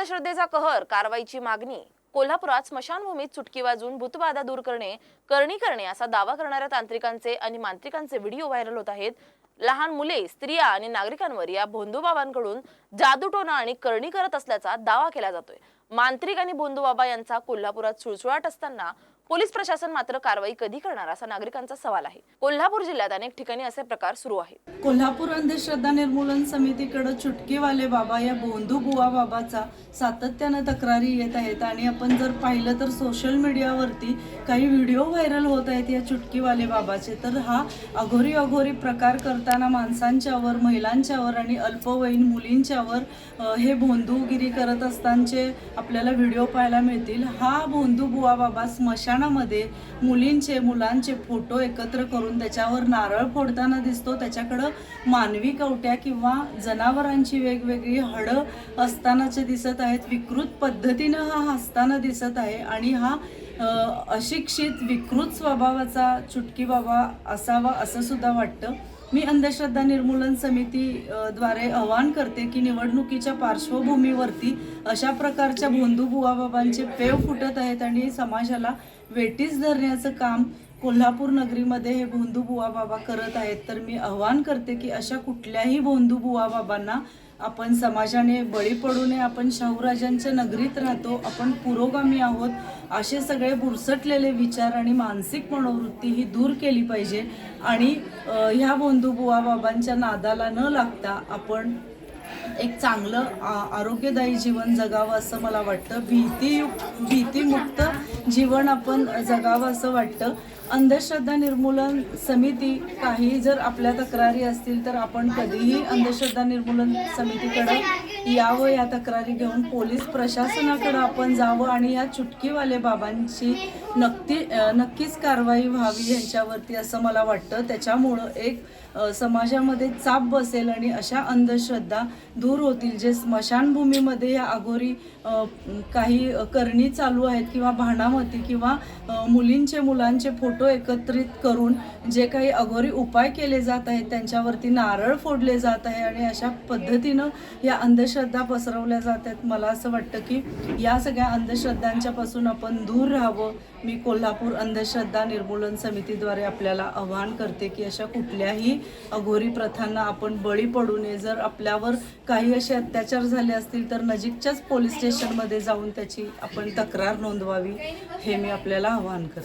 अंधश्रद्धेचा कहर कारवाईची मागणी कोल्हापुरात स्मशानभूमीत चुटकी वाजून भूतबाधा दूर करणे करणी करणे असा दावा करणाऱ्या तांत्रिकांचे आणि मांत्रिकांचे व्हिडिओ व्हायरल होत आहेत. लहान मुले स्त्रिया आणि नागरिकांवर या भोंदूबाबांकडून जादूटोना आणि करणी करत असल्याचा दावा केला जातोय. मांत्रिक आणि भोंदूबाबा यांचा कोल्हापुरात सुळसुळाट असताना पोलीस प्रशासन मात्र कारवाई कधी करणार असा नागरिकांचा सवाल आहे. कोल्हापूर जिल्ह्यात अनेक ठिकाणी असे प्रकार सुरू आहेत. कोल्हापूर अंधश्रद्धा निर्मूलन समितीकडे चुटकीवाले बाबा या बोंधू बुवा बाबाचा सातत्यानं तक्रारी येत आहेत आणि आपण जर पाहिलं तर सोशल मीडियावरती काही व्हिडिओ व्हायरल होत आहेत या चुटकीवाले बाबाचे. तर हा अघोरी अघोरी प्रकार करताना माणसांच्यावर महिलांच्यावर आणि अल्पवयीन मुलींच्यावर हे भोंदूगिरी करत असतानाचे आपल्याला व्हिडिओ पाहायला मिळतील. हा भोंदू बुवा बाबा स्मशान स्मशानामध्ये मुलींचे मुलांचे फोटो एकत्र करून त्याच्यावर नारळ फोडताना दिसतो. त्याच्याकडं मानवी कवट्या किंवा जनावरांची वेगवेगळी हडं असतानाचे दिसत आहेत. विकृत पद्धतीनं हा हसताना दिसत आहे आणि हा अशिक्षित विकृत स्वभावाचा चुटकी बाबा असावा असं सुद्धा वाटतं. मी अंधश्रद्धा निर्मूलन समिती द्वारे आवाहन करते की निवडणुकीच्या पार्श्वभूमीवरती अशा प्रकारच्या भोंदू बुवाबाबांचे पेव फुटत आहेत आणि समाजाला वेटीस धरण्याचं काम कोल्हापूर नगरीमध्ये हे भोंदू बुवा बाबा करत आहेत. तर मी आवाहन करते की अशा कुठल्याही भोंदू बुवा बाबांना आपण समाजाने बळी पडू नये आपण शाहूराजांच्या नगरीत राहतो आपण पुरोगामी आहोत असे सगळे बुरसटलेले विचार आणि मानसिक मनोवृत्ती ही दूर केली पाहिजे. आणि ह्या भोंदू बुवा बाबांच्या नादाला न लागता आपण एक चांगलं आ- आरोग्यदायी जीवन जगावं असं मला वाटतं. भीती भीतीमुक्त जीवन आपण जगावं असं वाटतं. अंधश्रद्धा निर्मूलन समिती काही जर आपल्या तक्रारी असतील तर आपण कधीही अंधश्रद्धा निर्मूलन समितीकडे यावं या तक्रारी घेऊन पोलीस प्रशासनाकडं आपण जावं आणि या चुटकीवाले बाबांची नक्की नक्कीच कारवाई व्हावी यांच्यावरती असं मला वाटतं. त्याच्यामुळं एक समाजामध्ये चाप बसेल आणि अशा अंधश्रद्धा दूर होतील जे स्मशानभूमीमध्ये या अघोरी काही करणी चालू आहेत किंवा भाणामती किंवा मुलींचे मुलांचे फोटो एकत्रित करून जे काही अघोरी उपाय केले जात आहेत त्यांच्यावरती नारळ फोडले जात आहे आणि अशा पद्धतीनं या अंधश्रद्धा अंधश्रद्धा पसरवल्या जात आहेत मला असं वाटतं की या सगळ्या अंधश्रद्धांच्या पासून आपण दूर राहावं. मी कोल्हापूर अंधश्रद्धा निर्मूलन समितीद्वारे आपल्याला आवाहन करते की अशा कुठल्याही अघोरी प्रथांना आपण बळी पडू नये. जर आपल्यावर काही असे अत्याचार झाले असतील तर नजीकच्याच पोलीस स्टेशनमध्ये जाऊन त्याची आपण तक्रार नोंदवावी हे मी आपल्याला आवाहन करते.